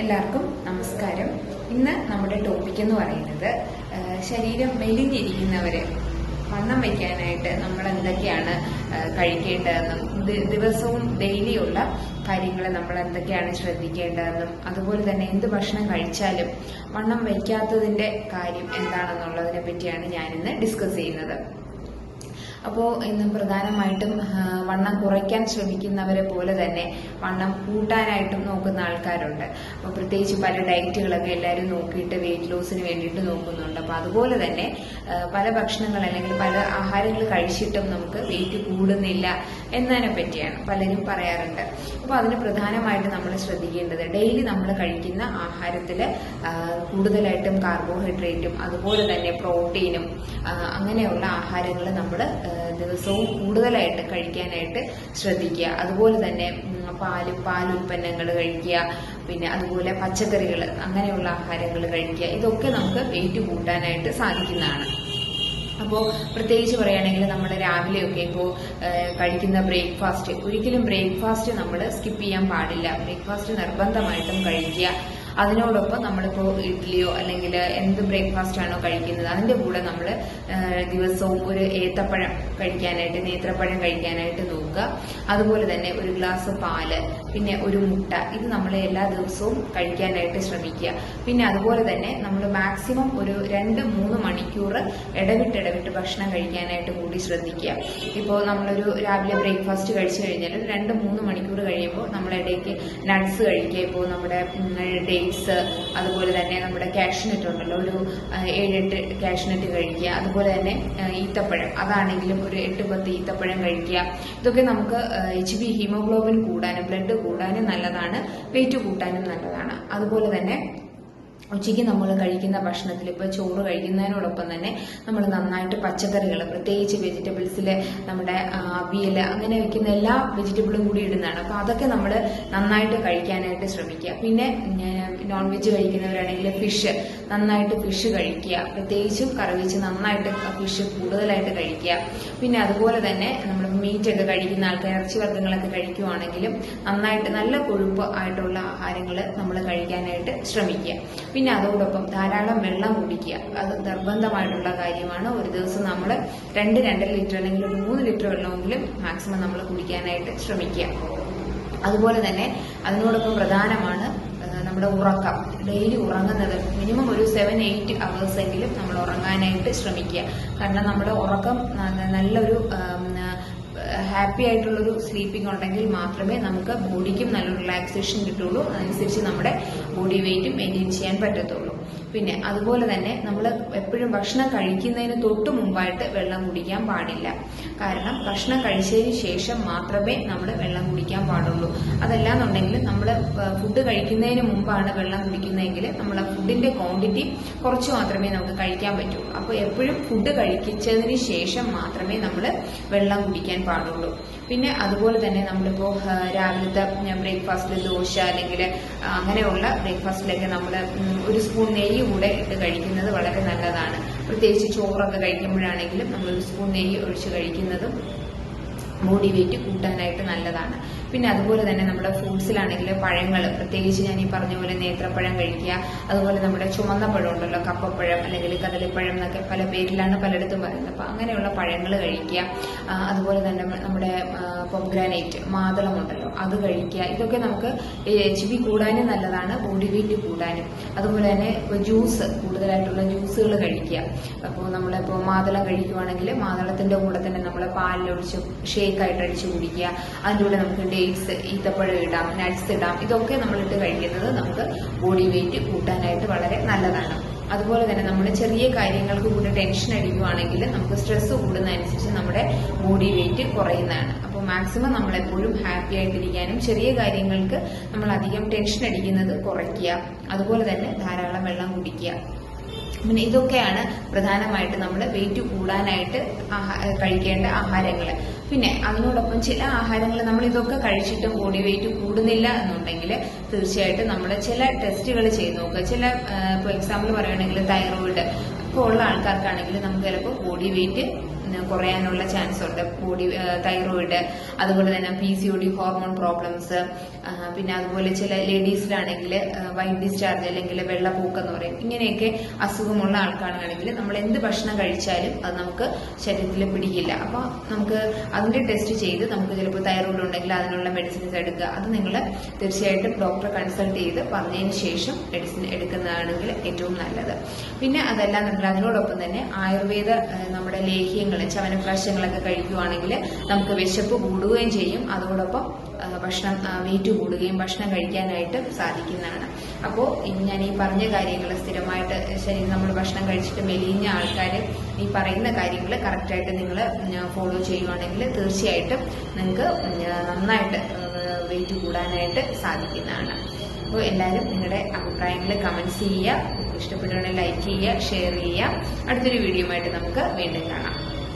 എല്ലാവർക്കും നമസ്കാരം. ഇന്ന് നമ്മുടെ ടോപ്പിക് എന്ന് പറയുന്നത് ശരീരം മെലിഞ്ഞിരിക്കുന്നവരെ വണ്ണം വയ്ക്കാനായിട്ട് നമ്മൾ എന്തൊക്കെയാണ് കഴിക്കേണ്ടതെന്നും ദിവസവും ഡെയിലിയുള്ള കാര്യങ്ങൾ നമ്മൾ എന്തൊക്കെയാണ് ശ്രദ്ധിക്കേണ്ടതെന്നും അതുപോലെ തന്നെ എന്ത് ഭക്ഷണം കഴിച്ചാലും വണ്ണം വയ്ക്കാത്തതിന്റെ കാര്യം എന്താണെന്നുള്ളതിനെ പറ്റിയാണ് ഞാനിന്ന് ഡിസ്കസ് ചെയ്യുന്നത്. അപ്പോൾ ഇന്ന് പ്രധാനമായിട്ടും വണ്ണം കുറയ്ക്കാൻ ശ്രമിക്കുന്നവരെ പോലെ തന്നെ വണ്ണം കൂട്ടാനായിട്ടും നോക്കുന്ന ആൾക്കാരുണ്ട്. അപ്പോൾ പ്രത്യേകിച്ച് പല ഡയറ്റുകളൊക്കെ എല്ലാവരും നോക്കിയിട്ട് വെയിറ്റ് ലോസിന് വേണ്ടിയിട്ട് നോക്കുന്നുണ്ട്. അപ്പോൾ അതുപോലെ തന്നെ പല ഭക്ഷണങ്ങൾ അല്ലെങ്കിൽ പല ആഹാരങ്ങൾ കഴിച്ചിട്ടും നമുക്ക് വെയിറ്റ് കൂടുന്നില്ല എന്നതിനെ പറ്റിയാണ് പലരും പറയാറുണ്ട്. അപ്പോൾ അതിന് പ്രധാനമായിട്ട് നമ്മൾ ശ്രദ്ധിക്കേണ്ടത് ഡെയിലി നമ്മൾ കഴിക്കുന്ന ആഹാരത്തിൽ കൂടുതലായിട്ടും കാർബോഹൈഡ്രേറ്റും അതുപോലെ തന്നെ പ്രോട്ടീനും അങ്ങനെയുള്ള ആഹാരങ്ങൾ നമ്മൾ ദിവസവും കൂടുതലായിട്ട് കഴിക്കാനായിട്ട് ശ്രദ്ധിക്കുക. അതുപോലെ തന്നെ പാൽ പാൽ ഉൽപ്പന്നങ്ങൾ കഴിക്കുക. പിന്നെ അതുപോലെ പച്ചക്കറികൾ അങ്ങനെയുള്ള ആഹാരങ്ങൾ കഴിക്കുക. ഇതൊക്കെ നമുക്ക് വെയിറ്റ് കൂട്ടാനായിട്ട് സാധിക്കുന്നതാണ്. അപ്പോൾ പ്രത്യേകിച്ച് പറയുകയാണെങ്കിൽ നമ്മൾ രാവിലെയൊക്കെ ഇപ്പോൾ കഴിക്കുന്ന ബ്രേക്ക്ഫാസ്റ്റ് ഒരിക്കലും ബ്രേക്ക്ഫാസ്റ്റ് നമ്മൾ സ്കിപ്പ് ചെയ്യാൻ പാടില്ല. ബ്രേക്ക്ഫാസ്റ്റ് നിർബന്ധമായിട്ടും കഴിക്കുക. അതിനോടൊപ്പം നമ്മളിപ്പോൾ ഇഡ്ഡലിയോ അല്ലെങ്കിൽ എന്ത് ബ്രേക്ക്ഫാസ്റ്റ് ആണോ കഴിക്കുന്നത് അതിന്റെ കൂടെ നമ്മൾ ദിവസവും ഒരു ഏത്തപ്പഴം കഴിക്കാനായിട്ട് നേത്രപ്പഴം കഴിക്കാനായിട്ട് നോക്കുക. അതുപോലെ തന്നെ ഒരു ഗ്ലാസ് പാൽ പിന്നെ ഒരു മുട്ട. ഇത് നമ്മൾ എല്ലാ ദിവസവും കഴിക്കാനായിട്ട് ശ്രമിക്കുക. പിന്നെ അതുപോലെ തന്നെ നമ്മൾ മാക്സിമം ഒരു രണ്ട് മൂന്ന് മണിക്കൂർ ഇടവിട്ട് ഇടവിട്ട് ഭക്ഷണം കഴിക്കാനായിട്ട് കൂടി ശ്രദ്ധിക്കുക. ഇപ്പോൾ നമ്മളൊരു രാവിലെ ബ്രേക്ക്ഫാസ്റ്റ് കഴിച്ചു കഴിഞ്ഞാൽ ഒരു രണ്ട് മൂന്ന് മണിക്കൂർ കഴിയുമ്പോൾ നമ്മളിടയ്ക്ക് നട്ട്സ് കഴിക്കുക. ഇപ്പോൾ നമ്മുടെ ഡേറ്റ്സ് അതുപോലെ തന്നെ നമ്മുടെ കാഷ്നട്ട് ഉണ്ടല്ലോ ഒരു ഏഴെട്ട് കാഷ്നട്ട് കഴിക്കുക. അതുപോലെ തന്നെ ഈത്തപ്പഴം. അതാണെങ്കിലും ഒരു എട്ട് പത്ത് ഈത്തപ്പഴം കഴിക്കുക. ഇതൊക്കെ നമുക്ക് എച്ച് ബി ഹീമോഗ്ലോബിൻ കൂടാനും ബ്ലഡ് കൂടാനും നല്ലതാണ് വെയിറ്റ് കൂട്ടാനും നല്ലതാണ്. അതുപോലെ തന്നെ ഉച്ചയ്ക്ക് നമ്മൾ കഴിക്കുന്ന ഭക്ഷണത്തിൽ ഇപ്പോൾ ചോറ് കഴിക്കുന്നതിനോടൊപ്പം തന്നെ നമ്മൾ നന്നായിട്ട് പച്ചക്കറികൾ പ്രത്യേകിച്ച് വെജിറ്റബിൾസിൽ നമ്മുടെ അവിയൽ അങ്ങനെ വെക്കുന്ന എല്ലാ വെജിറ്റബിളും കൂടി ഇടുന്നതാണ്. അപ്പോൾ അതൊക്കെ നമ്മൾ നന്നായിട്ട് കഴിക്കാനായിട്ട് ശ്രമിക്കുക. പിന്നെ നോൺ വെജ് കഴിക്കുന്നവരാണെങ്കിൽ ഫിഷ് നന്നായിട്ട് ഫിഷ് കഴിക്കുക. പ്രത്യേകിച്ചും കറി വെച്ച് നന്നായിട്ട് ഫിഷ് കൂടുതലായിട്ട് കഴിക്കുക. പിന്നെ അതുപോലെ തന്നെ നമ്മൾ മീറ്റ് ഒക്കെ കഴിക്കുന്ന ആൾക്കാർ ഇറച്ചി വർഗങ്ങളൊക്കെ കഴിക്കുവാണെങ്കിലും നന്നായിട്ട് നല്ല കൊഴുപ്പ് ആയിട്ടുള്ള ആഹാരങ്ങൾ നമ്മൾ കഴിക്കാനായിട്ട് ശ്രമിക്കുക. പിന്നെ അതോടൊപ്പം ധാരാളം വെള്ളം കുടിക്കുക. അത് നിർബന്ധമായിട്ടുള്ള കാര്യമാണ്. ഒരു ദിവസം നമ്മൾ രണ്ട് രണ്ടര ലിറ്റർ അല്ലെങ്കിൽ ഒരു മൂന്ന് ലിറ്റർ വെള്ളമെങ്കിലും മാക്സിമം നമ്മൾ കുടിക്കാനായിട്ട് ശ്രമിക്കുക. അതുപോലെ തന്നെ അതിനോടൊപ്പം പ്രധാനമാണ് നമ്മുടെ ഉറക്കം. ഡെയിലി ഉറങ്ങുന്നത് മിനിമം ഒരു സെവൻ എയ്റ്റ് അവേഴ്സ് എങ്കിലും നമ്മൾ ഉറങ്ങാനായിട്ട് ശ്രമിക്കുക. കാരണം നമ്മുടെ ഉറക്കം നല്ലൊരു ഹാപ്പി ആയിട്ടുള്ളൊരു സ്ലീപ്പിംഗ് ഉണ്ടെങ്കിൽ മാത്രമേ നമുക്ക് ബോഡിക്കും നല്ലൊരു റിലാക്സേഷൻ കിട്ടുള്ളൂ അതനുസരിച്ച് നമ്മുടെ ബോഡി വെയിറ്റും മെയിന്റെയിൻ ചെയ്യാൻ പറ്റത്തുള്ളൂ. പിന്നെ അതുപോലെ തന്നെ നമ്മൾ എപ്പോഴും ഭക്ഷണം കഴിക്കുന്നതിന് തൊട്ട് മുമ്പായിട്ട് വെള്ളം കുടിക്കാൻ പാടില്ല. കാരണം ഭക്ഷണം കഴിച്ചതിന് ശേഷം മാത്രമേ നമ്മൾ വെള്ളം കുടിക്കാൻ പാടുള്ളൂ. അതല്ലാന്നുണ്ടെങ്കിൽ നമ്മൾ ഫുഡ് കഴിക്കുന്നതിന് മുമ്പാണ് വെള്ളം കുടിക്കുന്നതെങ്കിൽ നമ്മൾ ഫുഡിന്റെ ക്വാണ്ടിറ്റി കുറച്ച് മാത്രമേ നമുക്ക് കഴിക്കാൻ പറ്റുള്ളൂ അപ്പോൾ എപ്പോഴും ഫുഡ് കഴിച്ചതിന് ശേഷം മാത്രമേ നമ്മൾ വെള്ളം കുടിക്കാൻ പാടുള്ളൂ. പിന്നെ അതുപോലെ തന്നെ നമ്മളിപ്പോൾ ആ, രാവിലത്തെ ബ്രേക്ക്ഫാസ്റ്റിൽ ദോശ അല്ലെങ്കിൽ അങ്ങനെയുള്ള ബ്രേക്ക്ഫാസ്റ്റിലൊക്കെ നമ്മൾ ഒരു സ്പൂൺ നെയ്യ് കൂടെ ഇട്ട് കഴിക്കുന്നത് വളരെ നല്ലതാണ്. പ്രത്യേകിച്ച് ചോറൊക്കെ കഴിക്കുമ്പോഴാണെങ്കിലും നമ്മൾ ഒരു സ്പൂൺ നെയ്യ് ഒഴിച്ച് കഴിക്കുന്നതും ബോഡി വെയിറ്റ് കൂട്ടാനായിട്ട് നല്ലതാണ്. പിന്നെ അതുപോലെ തന്നെ നമ്മുടെ ഫ്രൂട്ട്സിലാണെങ്കിൽ പഴങ്ങൾ പ്രത്യേകിച്ച് ഞാൻ ഈ പറഞ്ഞ പോലെ നേത്രപ്പഴം കഴിക്കുക അതുപോലെ നമ്മുടെ ചുമന്ന പഴം ഉണ്ടല്ലോ കപ്പപ്പഴം അല്ലെങ്കിൽ കദളിപ്പഴം എന്നൊക്കെ പല പേരിലാണ് പലയിടത്തും പറയുന്നത്. അപ്പം അങ്ങനെയുള്ള പഴങ്ങൾ കഴിക്കുക. അതുപോലെ തന്നെ നമ്മുടെ പൊംഗ്രാനൈറ്റ് മാതളം ഉണ്ടല്ലോ അത് കഴിക്കുക. ഇതൊക്കെ നമുക്ക് എച്ച് ബി കൂടാനും നല്ലതാണ് ബോഡി വെയിറ്റ് കൂടാനും. അതുപോലെ തന്നെ ഇപ്പോൾ ജ്യൂസ് കൂടുതലായിട്ടുള്ള ജ്യൂസുകൾ കഴിക്കുക. അപ്പോൾ നമ്മളിപ്പോൾ മാതളം കഴിക്കുവാണെങ്കിൽ മാതളത്തിന്റെ കൂടെ തന്നെ നമ്മൾ പാലിലൊഴിച്ച് ഷേക്കായിട്ട് അടിച്ച് കുടിക്കുക അതിന്റെ കൂടെ നമുക്ക് ഡേറ്റ്സ് ഈത്തപ്പഴം ഇടാം നട്ട്സ് ഇടാം. ഇതൊക്കെ നമ്മളിട്ട് കഴിക്കുന്നത് നമുക്ക് ബോഡി വെയിറ്റ് കൂട്ടാനായിട്ട് വളരെ നല്ലതാണ്. അതുപോലെ തന്നെ നമ്മുടെ ചെറിയ കാര്യങ്ങൾക്ക് കൂടെ ടെൻഷൻ അടിക്കുവാണെങ്കിൽ നമുക്ക് സ്ട്രെസ് കൂടുന്നതനുസരിച്ച് നമ്മുടെ ബോഡി വെയിറ്റ് കുറയുന്നതാണ്. അപ്പോൾ മാക്സിമം നമ്മൾ എപ്പോഴും ഹാപ്പി ആയിട്ടിരിക്കാനും ചെറിയ കാര്യങ്ങൾക്ക് നമ്മൾ അധികം ടെൻഷൻ അടിക്കുന്നത് കുറയ്ക്കുക. അതുപോലെ തന്നെ ധാരാളം വെള്ളം കുടിക്കുക. പിന്നെ ഇതൊക്കെയാണ് പ്രധാനമായിട്ട് നമ്മൾ വെയിറ്റ് കൂടാനായിട്ട് കഴിക്കേണ്ട ആഹാരങ്ങൾ പിന്നെ അതിനോടൊപ്പം ചില ആഹാരങ്ങൾ നമ്മൾ ഇതൊക്കെ കഴിച്ചിട്ടും ബോഡി വെയിറ്റ് കൂടുന്നില്ല എന്നുണ്ടെങ്കിൽ തീർച്ചയായിട്ടും നമ്മൾ ചില ടെസ്റ്റുകൾ ചെയ്ത് നോക്കുക. ചില ഇപ്പോൾ എക്സാമ്പിൾ പറയുകയാണെങ്കിൽ തൈറോയിഡ് ഇപ്പോൾ ഉള്ള ആൾക്കാർക്കാണെങ്കിൽ നമുക്ക് ചിലപ്പോൾ ബോഡി വെയിറ്റ് കുറയാനുള്ള ചാൻസ് ഉണ്ട്. ബോഡി തൈറോയിഡ് അതുപോലെ തന്നെ P C O D hormone problems പിന്നെ അതുപോലെ ചില ലേഡീസിലാണെങ്കിൽ വൈറ്റ് ഡിസ്ചാർജ് അല്ലെങ്കിൽ വെള്ളപ്പൂക്ക് എന്ന് പറയും. ഇങ്ങനെയൊക്കെ അസുഖമുള്ള ആൾക്കാരാണെങ്കിൽ നമ്മൾ എന്ത് ഭക്ഷണം കഴിച്ചാലും അത് നമുക്ക് ശരീരത്തിൽ പിടിക്കില്ല. അപ്പോൾ നമുക്ക് അതിന്റെ ടെസ്റ്റ് ചെയ്ത് നമുക്ക് ചിലപ്പോൾ തൈറോയിഡ് ഉണ്ടെങ്കിൽ അതിനുള്ള മെഡിസിൻസ് എടുക്കുക. അത് നിങ്ങൾ തീർച്ചയായിട്ടും ഡോക്ടറെ കൺസൾട്ട് ചെയ്ത് പറഞ്ഞതിന് ശേഷം മെഡിസിൻ എടുക്കുന്നതാണെങ്കിൽ ഏറ്റവും നല്ലത്. പിന്നെ അതെല്ലാം നമ്മൾ അതിനോടൊപ്പം തന്നെ ആയുർവേദ നമ്മുടെ ലേഹ്യങ്ങൾ ചവനപ്രാശങ്ങളൊക്കെ കഴിക്കുവാണെങ്കിൽ നമുക്ക് വിശപ്പ് കൂടുകയും ചെയ്യും. അതോടൊപ്പം ഭക്ഷണം വെയിറ്റ് കൂടുകയും ഭക്ഷണം കഴിക്കാനായിട്ട് സാധിക്കുന്നതാണ്. അപ്പോൾ ഞാൻ ഈ പറഞ്ഞ കാര്യങ്ങൾ സ്ഥിരമായിട്ട് ശരീരം നമ്മൾ ഭക്ഷണം കഴിച്ചിട്ട് മെലിഞ്ഞ ആൾക്കാർ ഈ പറയുന്ന കാര്യങ്ങൾ കറക്റ്റായിട്ട് നിങ്ങൾ ഫോളോ ചെയ്യുവാണെങ്കിൽ തീർച്ചയായിട്ടും നിങ്ങൾക്ക് നന്നായിട്ട് വെയിറ്റ് കൂടാനായിട്ട് സാധിക്കുന്നതാണ്. അപ്പോൾ എല്ലാവരും നിങ്ങളുടെ അഭിപ്രായങ്ങൾ കമൻസ് ചെയ്യുക. ഇഷ്ടപ്പെട്ടുണ്ടെങ്കിൽ ലൈക്ക് ചെയ്യുക ഷെയർ ചെയ്യുക. അടുത്തൊരു വീഡിയോ നമുക്ക് വീണ്ടും കാണാം.